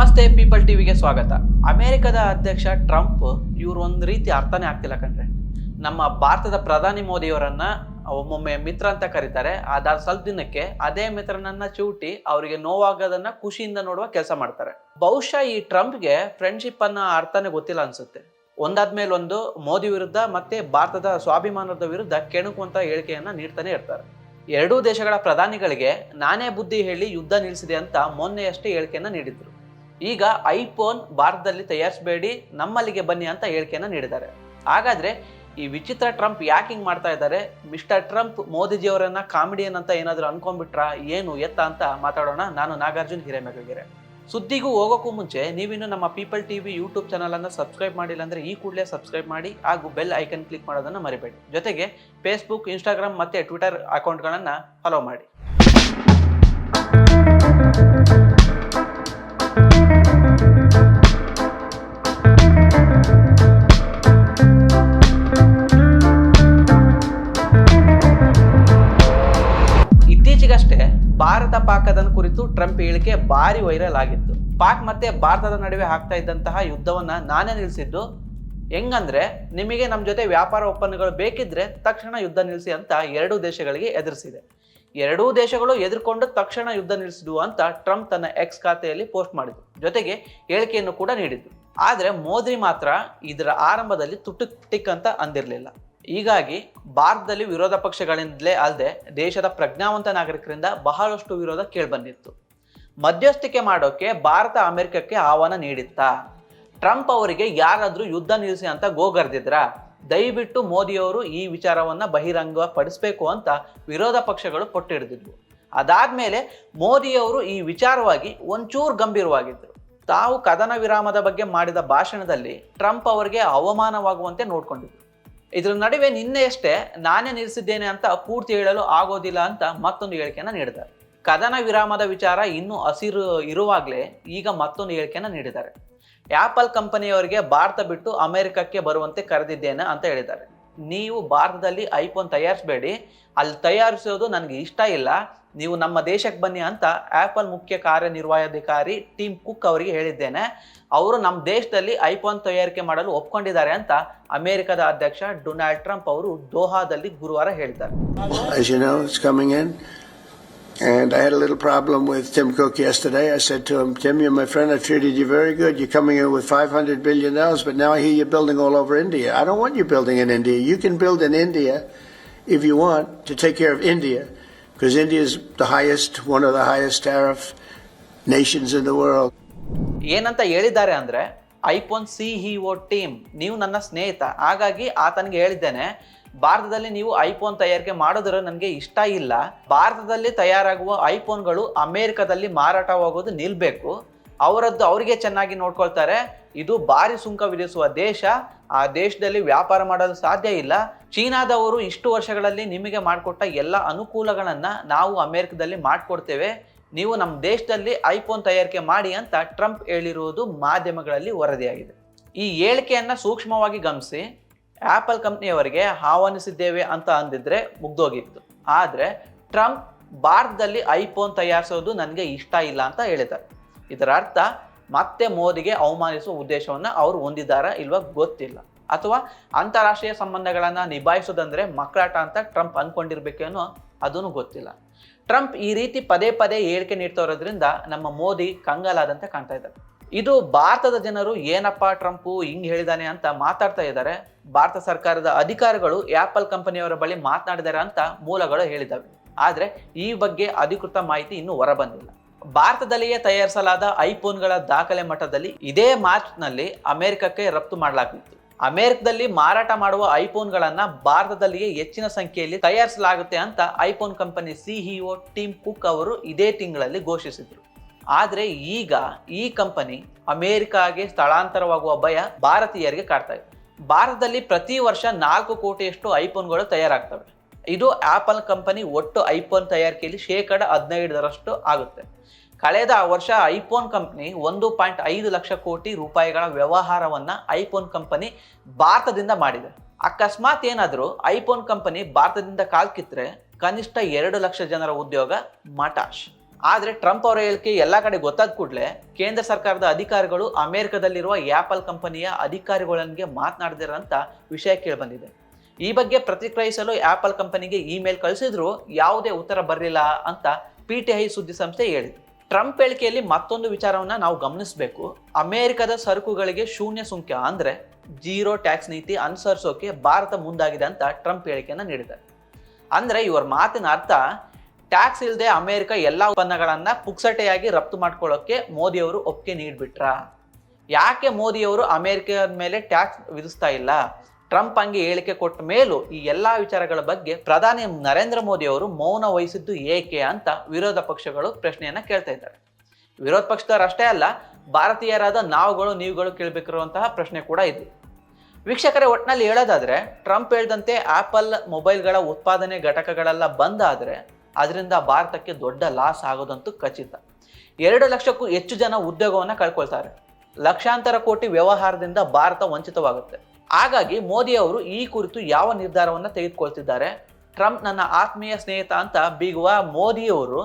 ನಮಸ್ತೆ ಪೀಪಲ್ ಟಿವಿಗೆ ಸ್ವಾಗತ. ಅಮೆರಿಕದ ಅಧ್ಯಕ್ಷ ಟ್ರಂಪ್ ಇವರು ಒಂದು ರೀತಿ ಅರ್ಥನೇ ಆಗ್ತಿಲ್ಲ ಕಣ್ರೆ. ನಮ್ಮ ಭಾರತದ ಪ್ರಧಾನಿ ಮೋದಿಯವರನ್ನ ಒಮ್ಮೊಮ್ಮೆ ಮಿತ್ರ ಅಂತ ಕರೀತಾರೆ. ಅದಾದ ಸ್ವಲ್ಪ ದಿನಕ್ಕೆ ಅದೇ ಮಿತ್ರನನ್ನ ಚೂಟಿ ಅವರಿಗೆ ನೋವಾಗೋದನ್ನ ಖುಷಿಯಿಂದ ನೋಡುವ ಕೆಲಸ ಮಾಡ್ತಾರೆ. ಬಹುಶಃ ಈ ಟ್ರಂಪ್ಗೆ ಫ್ರೆಂಡ್ಶಿಪ್ ಅನ್ನ ಅರ್ಥನೇ ಗೊತ್ತಿಲ್ಲ ಅನ್ಸುತ್ತೆ. ಒಂದಾದ್ಮೇಲೆ ಒಂದು, ಮೋದಿ ವಿರುದ್ಧ ಮತ್ತೆ ಭಾರತದ ಸ್ವಾಭಿಮಾನದ ವಿರುದ್ಧ ಕೆಣಕುವಂತ ಹೇಳಿಕೆಯನ್ನ ನೀಡ್ತಾನೆ ಇರ್ತಾರೆ. ಎರಡೂ ದೇಶಗಳ ಪ್ರಧಾನಿಗಳಿಗೆ ನಾನೇ ಬುದ್ಧಿ ಹೇಳಿ ಯುದ್ಧ ನಿಲ್ಲಿಸಿದೆ ಅಂತ ಮೊನ್ನೆಯಷ್ಟೇ ಹೇಳಿಕೆಯನ್ನ ನೀಡಿದ್ರು. ಈಗ ಐಫೋನ್ ಭಾರತದಲ್ಲಿ ತಯಾರಿಸಬೇಡಿ, ನಮ್ಮಲ್ಲಿಗೆ ಬನ್ನಿ ಅಂತ ಹೇಳಿಕೆಯನ್ನು ನೀಡಿದ್ದಾರೆ. ಹಾಗಾದ್ರೆ ಈ ವಿಚಿತ್ರ ಟ್ರಂಪ್ ಯಾಕೆ ಹಿಂಗೆ ಮಾಡ್ತಾ ಇದ್ದಾರೆ? ಮಿಸ್ಟರ್ ಟ್ರಂಪ್ ಮೋದಿಜಿಯವರನ್ನ ಕಾಮಿಡಿಯನ್ ಅಂತ ಏನಾದರೂ ಅನ್ಕೊಂಡ್ಬಿಟ್ರಾ? ಏನು ಎತ್ತ ಅಂತ ಮಾತಾಡೋಣ ನಾನು ನಾಗಾರ್ಜುನ್ ಹಿರೇಮೆಗಲ್ಗೆರೆ ಸುದ್ದಿಗೂ ಹೋಗೋಕ್ಕೂ ಮುಂಚೆ ನೀವಿನ್ನು ನಮ್ಮ people T V YouTube channel ಅನ್ನ ಸಬ್ಸ್ಕ್ರೈಬ್ ಮಾಡಿಲ್ಲ ಅಂದ್ರೆ ಈ ಕೂಡಲೇ ಸಬ್ಸ್ಕ್ರೈಬ್ ಮಾಡಿ ಹಾಗೂ ಬೆಲ್ ಐಕನ್ ಕ್ಲಿಕ್ ಮಾಡೋದನ್ನ ಮರಿಬೇಡಿ. ಜೊತೆಗೆ ಫೇಸ್ಬುಕ್, ಇನ್ಸ್ಟಾಗ್ರಾಮ್ ಮತ್ತೆ ಟ್ವಿಟರ್ ಅಕೌಂಟ್ಗಳನ್ನು ಫಾಲೋ ಮಾಡಿ. ಹೇಳಿಕೆ ಭಾರಿ ವೈರಲ್ ಆಗಿತ್ತು. ಪಾಕ್ ಮತ್ತೆ ಭಾರತದ ನಡುವೆ ಆಗ್ತಾ ಇದ್ದಂತಹ ಯುದ್ಧವನ್ನ ನಾನೇ ನಿಲ್ಲಿಸಿದ್ದು ಹೆಂಗಂದ್ರೆ ನಿಮಗೆ ನಮ್ಮ ಜೊತೆ ವ್ಯಾಪಾರ ಒಪ್ಪಂದಗಳು ಬೇಕಿದ್ರೆ ತಕ್ಷಣ ಯುದ್ಧ ನಿಲ್ಲಿಸಿ ಅಂತ ಎರಡೂ ದೇಶಗಳಿಗೆ ಎದುರಿಸಿದೆ. ಎರಡೂ ದೇಶಗಳು ಎದುರ್ಕೊಂಡು ತಕ್ಷಣ ಯುದ್ಧ ನಿಲ್ಲಿಸಿದ್ವು ಅಂತ ಟ್ರಂಪ್ ತನ್ನ ಎಕ್ಸ್ ಖಾತೆಯಲ್ಲಿ ಪೋಸ್ಟ್ ಮಾಡಿದ್ರು ಜೊತೆಗೆ ಹೇಳಿಕೆಯನ್ನು ಕೂಡ ನೀಡಿದ್ರು ಆದರೆ ಮೋದಿ ಮಾತ್ರ ಇದರ ಆರಂಭದಲ್ಲಿ ತುಟ್ಟು ಟಿಕ್ ಅಂತ ಅಂದಿರಲಿಲ್ಲ. ಹೀಗಾಗಿ ಭಾರತದಲ್ಲಿ ವಿರೋಧ ಪಕ್ಷಗಳಿಂದಲೇ ಅಲ್ಲದೆ ದೇಶದ ಪ್ರಜ್ಞಾವಂತ ನಾಗರಿಕರಿಂದ ಬಹಳಷ್ಟು ವಿರೋಧ ಕೇಳಿಬಂದಿತ್ತು. ಮಧ್ಯಸ್ಥಿಕೆ ಮಾಡೋಕೆ ಭಾರತ ಅಮೆರಿಕಕ್ಕೆ ಆಹ್ವಾನ ನೀಡಿತ್ತಾ? ಟ್ರಂಪ್ ಅವರಿಗೆ ಯಾರಾದರೂ ಯುದ್ಧ ನಿಲ್ಲಿಸಿ ಅಂತ ಗೋಗರ್ದಿದ್ರ ದಯವಿಟ್ಟು ಮೋದಿಯವರು ಈ ವಿಚಾರವನ್ನ ಬಹಿರಂಗ ಪಡಿಸ್ಬೇಕು ಅಂತ ವಿರೋಧ ಪಕ್ಷಗಳು ಪೊಟ್ಟಿಡಿದಿದ್ವು ಅದಾದ್ಮೇಲೆ ಮೋದಿಯವರು ಈ ವಿಚಾರವಾಗಿ ಒಂಚೂರು ಗಂಭೀರವಾಗಿದ್ದರು ತಾವು ಕದನ ವಿರಾಮದ ಬಗ್ಗೆ ಮಾಡಿದ ಭಾಷಣದಲ್ಲಿ ಟ್ರಂಪ್ ಅವರಿಗೆ ಅವಮಾನವಾಗುವಂತೆ ನೋಡ್ಕೊಂಡಿದ್ರು. ಇದರ ನಡುವೆ ನಿನ್ನೆಯಷ್ಟೇ ನಾನೇ ನಿಲ್ಲಿಸಿದ್ದೇನೆ ಅಂತ ಪೂರ್ತಿ ಹೇಳಲು ಆಗೋದಿಲ್ಲ ಅಂತ ಮತ್ತೊಂದು ಹೇಳಿಕೆಯನ್ನು ನೀಡಿದ್ದಾರೆ. ಕದನ ವಿರಾಮದ ವಿಚಾರ ಇನ್ನೂ ಹಸಿರು ಇರುವಾಗಲೇ ಈಗ ಮತ್ತೊಂದು ಹೇಳಿಕೆಯನ್ನು ನೀಡಿದ್ದಾರೆ. ಆ್ಯಪಲ್ ಕಂಪನಿಯವರಿಗೆ ಭಾರತ ಬಿಟ್ಟು ಅಮೆರಿಕಕ್ಕೆ ಬರುವಂತೆ ಕರೆದಿದ್ದೇನೆ ಅಂತ ಹೇಳಿದ್ದಾರೆ. ನೀವು ಭಾರತದಲ್ಲಿ ಐಫೋನ್ ತಯಾರಿಸಬೇಡಿ. ಅಲ್ಲಿ ತಯಾರಿಸೋದು ನನಗೆ ಇಷ್ಟ ಇಲ್ಲ. ನೀವು ನಮ್ಮ ದೇಶಕ್ಕೆ ಬನ್ನಿ ಅಂತ ಆ್ಯಪಲ್ ಮುಖ್ಯ ಕಾರ್ಯನಿರ್ವಹಣಾಧಿಕಾರಿ ಟೀಮ್ ಕುಕ್ ಅವರಿಗೆ ಹೇಳಿದ್ದೇನೆ. ಅವರು ನಮ್ಮ ದೇಶದಲ್ಲಿ ಐಫೋನ್ ತಯಾರಿಕೆ ಮಾಡಲು ಒಪ್ಕೊಂಡಿದ್ದಾರೆ ಅಂತ ಅಮೆರಿಕದ ಅಧ್ಯಕ್ಷ ಡೊನಾಲ್ಡ್ ಟ್ರಂಪ್ ಅವರು ದೋಹಾದಲ್ಲಿ ಗುರುವಾರ ಹೇಳಿದ್ದಾರೆ. And I had a little problem with Tim Cook yesterday. I said to him, Tim, you're my friend. I've treated you very good. You're coming in with $500 billion, but now I hear you're building all over India. I don't want you building in India. You can build in India if you want to take care of India, because India is the highest, one of the highest tariff nations in the world. ಏನಂತ ಹೇಳಿದ್ದಾರೆ ಅಂದ್ರೆ iPhone CEO team ನೀವು ನನ್ನ ಸ್ನೇಹಿತ ಹಾಗಾಗಿ ಆತನಿಗೆ ಹೇಳಿದ್ದೇನೆ ಭಾರತದಲ್ಲಿ ನೀವು ಐಫೋನ್ ತಯಾರಿಕೆ ಮಾಡೋದ್ರ ನನಗೆ ಇಷ್ಟ ಇಲ್ಲ. ಭಾರತದಲ್ಲಿ ತಯಾರಾಗುವ ಐಫೋನ್ಗಳು ಅಮೇರಿಕಾದಲ್ಲಿ ಮಾರಾಟವಾಗೋದು ನಿಲ್ಬೇಕು. ಅವರದ್ದು ಅವರಿಗೆ ಚೆನ್ನಾಗಿ ನೋಡ್ಕೊಳ್ತಾರೆ. ಇದು ಭಾರಿ ಸುಂಕ ವಿಧಿಸುವ ದೇಶ. ಆ ದೇಶದಲ್ಲಿ ವ್ಯಾಪಾರ ಮಾಡಲು ಸಾಧ್ಯ ಇಲ್ಲ. ಚೀನಾದವರು ಇಷ್ಟು ವರ್ಷಗಳಲ್ಲಿ ನಿಮಗೆ ಮಾಡಿಕೊಟ್ಟ ಎಲ್ಲ ಅನುಕೂಲಗಳನ್ನ ನಾವು ಅಮೇರಿಕದಲ್ಲಿ ಮಾಡಿಕೊಡ್ತೇವೆ. ನೀವು ನಮ್ಮ ದೇಶದಲ್ಲಿ ಐಫೋನ್ ತಯಾರಿಕೆ ಮಾಡಿ ಅಂತ ಟ್ರಂಪ್ ಹೇಳಿರುವುದು ಮಾಧ್ಯಮಗಳಲ್ಲಿ ವರದಿಯಾಗಿದೆ. ಈ ಹೇಳಿಕೆಯನ್ನು ಸೂಕ್ಷ್ಮವಾಗಿ ಗಮನಿಸಿ. ಆಪಲ್ ಕಂಪ್ನಿಯವರಿಗೆ ಆಹ್ವಾನಿಸಿದ್ದೇವೆ ಅಂತ ಅಂದಿದ್ರೆ ಮುಗ್ದೋಗಿತ್ತು. ಆದ್ರೆ ಟ್ರಂಪ್ ಭಾರತದಲ್ಲಿ ಐಫೋನ್ ತಯಾರಿಸೋದು ನನಗೆ ಇಷ್ಟ ಇಲ್ಲ ಅಂತ ಹೇಳಿದ್ದಾರೆ. ಇದರ ಅರ್ಥ ಮತ್ತೆ ಮೋದಿಗೆ ಅವಮಾನಿಸುವ ಉದ್ದೇಶವನ್ನ ಅವರು ಹೊಂದಿದ್ದಾರಾ ಇಲ್ವಾ ಗೊತ್ತಿಲ್ಲ. ಅಥವಾ ಅಂತಾರಾಷ್ಟ್ರೀಯ ಸಂಬಂಧಗಳನ್ನು ನಿಭಾಯಿಸೋದಂದ್ರೆ ಮಕ್ಕಳಾಟ ಅಂತ ಟ್ರಂಪ್ ಅನ್ಕೊಂಡಿರ್ಬೇಕೇನೋ ಅದೂ ಗೊತ್ತಿಲ್ಲ. ಟ್ರಂಪ್ ಈ ರೀತಿ ಪದೇ ಪದೇ ಹೇಳಿಕೆ ನೀಡ್ತಾ ಇರೋದ್ರಿಂದ ನಮ್ಮ ಮೋದಿ ಕಂಗಾಲಾದಂತೆ ಕಾಣ್ತಾ ಇದ್ದಾರೆ. ಇದು ಭಾರತದ ಜನರು ಏನಪ್ಪ ಟ್ರಂಪ್ ಹಿಂಗ್ ಹೇಳಿದಾನೆ ಅಂತ ಮಾತಾಡ್ತಾ ಇದ್ದಾರೆ. ಭಾರತ ಸರ್ಕಾರದ ಅಧಿಕಾರಿಗಳು ಆಪಲ್ ಕಂಪನಿಯವರ ಬಳಿ ಮಾತನಾಡಿದ್ದಾರೆ ಅಂತ ಮೂಲಗಳು ಹೇಳಿದವೆ ಆದರೆ ಈ ಬಗ್ಗೆ ಅಧಿಕೃತ ಮಾಹಿತಿ ಇನ್ನೂ ಹೊರಬಂದಿಲ್ಲ. ಭಾರತದಲ್ಲಿಯೇ ತಯಾರಿಸಲಾದ ಐಫೋನ್ಗಳ ದಾಖಲೆ ಮಟ್ಟದಲ್ಲಿ ಇದೇ ಮಾರ್ಚ್ನಲ್ಲಿ ಅಮೆರಿಕಕ್ಕೆ ರಫ್ತು ಮಾಡಲಾಗಿತ್ತು ಅಮೆರಿಕದಲ್ಲಿ ಮಾರಾಟ ಮಾಡುವ ಐಫೋನ್ಗಳನ್ನು ಭಾರತದಲ್ಲಿಯೇ ಹೆಚ್ಚಿನ ಸಂಖ್ಯೆಯಲ್ಲಿ ತಯಾರಿಸಲಾಗುತ್ತೆ ಅಂತ iPhone company CEO Tim Cook ಅವರು ಇದೇ ತಿಂಗಳಲ್ಲಿ ಘೋಷಿಸಿದ್ರು. ಆದ್ರೆ ಈಗ ಈ ಕಂಪನಿ ಅಮೆರಿಕಾಗೆ ಸ್ಥಳಾಂತರವಾಗುವ ಭಯ ಭಾರತೀಯರಿಗೆ ಕಾಡ್ತಾ ಇದೆ. ಭಾರತದಲ್ಲಿ ಪ್ರತಿ ವರ್ಷ ನಾಲ್ಕು ಕೋಟಿಯಷ್ಟು ಐಫೋನ್ಗಳು ತಯಾರಾಗ್ತವೆ. ಇದು ಆಪಲ್ ಕಂಪನಿ ಒಟ್ಟು ಐಫೋನ್ ತಯಾರಿಕೆಯಲ್ಲಿ ಶೇಕಡ ಹದಿನೈದರಷ್ಟು ಆಗುತ್ತೆ. ಕಳೆದ ವರ್ಷ ಐಫೋನ್ ಕಂಪನಿ ಒಂದು ಪಾಯಿಂಟ್ ಐದು ಲಕ್ಷ ಕೋಟಿ ರೂಪಾಯಿಗಳ ವ್ಯವಹಾರವನ್ನು ಐಫೋನ್ ಕಂಪನಿ ಭಾರತದಿಂದ ಮಾಡಿದೆ. ಅಕಸ್ಮಾತ್ ಏನಾದರೂ ಐಫೋನ್ ಕಂಪನಿ ಭಾರತದಿಂದ ಕಾಲ್ಕಿತ್ರೆ ಕನಿಷ್ಠ ಎರಡು ಲಕ್ಷ ಜನರ ಉದ್ಯೋಗ ಮಟಾಶ್. ಆದ್ರೆ ಟ್ರಂಪ್ ಅವರ ಹೇಳಿಕೆ ಎಲ್ಲ ಕಡೆ ಗೊತ್ತಾದ ಕೂಡಲೇ ಕೇಂದ್ರ ಸರ್ಕಾರದ ಅಧಿಕಾರಿಗಳು ಅಮೆರಿಕದಲ್ಲಿರುವ ಆಪಲ್ ಕಂಪನಿಯ ಅಧಿಕಾರಿಗಳೊಂದಿಗೆ ಮಾತನಾಡಿದಿರಂತ ವಿಷಯ ಕೇಳಿಬಂದಿದೆ. ಈ ಬಗ್ಗೆ ಪ್ರತಿಕ್ರಿಯಿಸಲು ಆಪಲ್ ಕಂಪನಿಗೆ ಇಮೇಲ್ ಕಳಿಸಿದ್ರು ಯಾವುದೇ ಉತ್ತರ ಬರಲಿಲ್ಲ ಅಂತ ಪಿ ಟಿ ಐ ಸುದ್ದಿ ಸಂಸ್ಥೆ ಹೇಳಿದೆ. ಟ್ರಂಪ್ ಹೇಳಿಕೆಯಲ್ಲಿ ಮತ್ತೊಂದು ವಿಚಾರವನ್ನ ನಾವು ಗಮನಿಸಬೇಕು. ಅಮೆರಿಕದ ಸರಕುಗಳಿಗೆ ಶೂನ್ಯ ಸುಂಕ ಅಂದ್ರೆ ಜೀರೋ ಟ್ಯಾಕ್ಸ್ ನೀತಿ ಅನುಸರಿಸೋಕೆ ಭಾರತ ಮುಂದಾಗಿದೆ ಅಂತ ಟ್ರಂಪ್ ಹೇಳಿಕೆಯನ್ನು ನೀಡಿದ್ದಾರೆ. ಅಂದ್ರೆ ಇವರ ಮಾತಿನ ಅರ್ಥ ಟ್ಯಾಕ್ಸ್ ಇಲ್ಲದೆ ಅಮೆರಿಕ ಎಲ್ಲ ಉತ್ಪನ್ನಗಳನ್ನ ಪುಕ್ಸಟೆಯಾಗಿ ರಫ್ತು ಮಾಡ್ಕೊಳ್ಳೋಕೆ ಮೋದಿಯವರು ಒಪ್ಪಿಗೆ ನೀಡ್ಬಿಟ್ರ? ಯಾಕೆ ಮೋದಿಯವರು ಅಮೆರಿಕದ ಮೇಲೆ ಟ್ಯಾಕ್ಸ್ ವಿಧಿಸ್ತಾ ಇಲ್ಲ? ಟ್ರಂಪ್ ಹಂಗೆ ಹೇಳಿಕೆ ಕೊಟ್ಟ ಮೇಲೂ ಈ ಎಲ್ಲ ವಿಚಾರಗಳ ಬಗ್ಗೆ ಪ್ರಧಾನಿ ನರೇಂದ್ರ ಮೋದಿ ಅವರು ಮೌನ ವಹಿಸಿದ್ದು ಏಕೆ ಅಂತ ವಿರೋಧ ಪಕ್ಷಗಳು ಪ್ರಶ್ನೆಯನ್ನು ಕೇಳ್ತಾ ಇದ್ದಾರೆ ವಿರೋಧ ಪಕ್ಷದವ್ರು ಅಷ್ಟೇ ಅಲ್ಲ, ಭಾರತೀಯರಾದ ನಾವುಗಳು, ನೀವುಗಳು ಕೇಳಬೇಕಿರುವಂತಹ ಪ್ರಶ್ನೆ ಕೂಡ ಇದೆ. ವೀಕ್ಷಕರೇ ಒಟ್ಟಿನಲ್ಲಿ ಹೇಳೋದಾದ್ರೆ, ಟ್ರಂಪ್ ಹೇಳ್ದಂತೆ ಆಪಲ್ ಮೊಬೈಲ್ಗಳ ಉತ್ಪಾದನೆ ಘಟಕಗಳೆಲ್ಲ ಬಂದಾದ್ರೆ ಅದರಿಂದ ಭಾರತಕ್ಕೆ ದೊಡ್ಡ ಲಾಸ್ ಆಗೋದಂತೂ ಖಚಿತ. ಎರಡು ಲಕ್ಷಕ್ಕೂ ಹೆಚ್ಚು ಜನ ಉದ್ಯೋಗವನ್ನು ಕಳ್ಕೊಳ್ತಾರೆ. ಲಕ್ಷಾಂತರ ಕೋಟಿ ವ್ಯವಹಾರದಿಂದ ಭಾರತ ವಂಚಿತವಾಗುತ್ತೆ. ಹಾಗಾಗಿ ಮೋದಿ ಅವರು ಈ ಕುರಿತು ಯಾವ ನಿರ್ಧಾರವನ್ನ ತೆಗೆದುಕೊಳ್ತಿದ್ದಾರೆ? ಟ್ರಂಪ್ ನನ್ನ ಆತ್ಮೀಯ ಸ್ನೇಹಿತ ಅಂತ ಬೀಗುವ ಮೋದಿಯವರು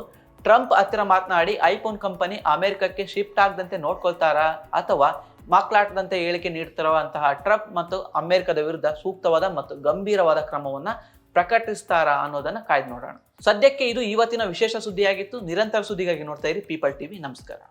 ಟ್ರಂಪ್ ಹತ್ತಿರ ಮಾತನಾಡಿ, ಐಫೋನ್ ಕಂಪನಿ ಅಮೆರಿಕಕ್ಕೆ ಶಿಫ್ಟ್ ಆಗದಂತೆ ನೋಡ್ಕೊಳ್ತಾರಾ? ಅಥವಾ ಮಕ್ಕಳಾಟದಂತೆ ಹೇಳಿಕೆ ನೀಡ್ತಿರುವಂತಹ ಟ್ರಂಪ್ ಮತ್ತು ಅಮೆರಿಕದ ವಿರುದ್ಧ ಸೂಕ್ತವಾದ ಮತ್ತು ಗಂಭೀರವಾದ ಕ್ರಮವನ್ನ ಪ್ರಕಟಿಸ್ತಾರಾ ಅನ್ನೋದನ್ನ ಕಾಯ್ದು ನೋಡೋಣ. ಸದ್ಯಕ್ಕೆ ಇದು ಇವತ್ತಿನ ವಿಶೇಷ ಸುದ್ದಿಯಾಗಿತ್ತು. ನಿರಂತರ ಸುದ್ದಿಗಾಗಿ ನೋಡ್ತಾ ಇರಿ. ಪೀಪಲ್ ಟಿವಿ ನಮಸ್ಕಾರ.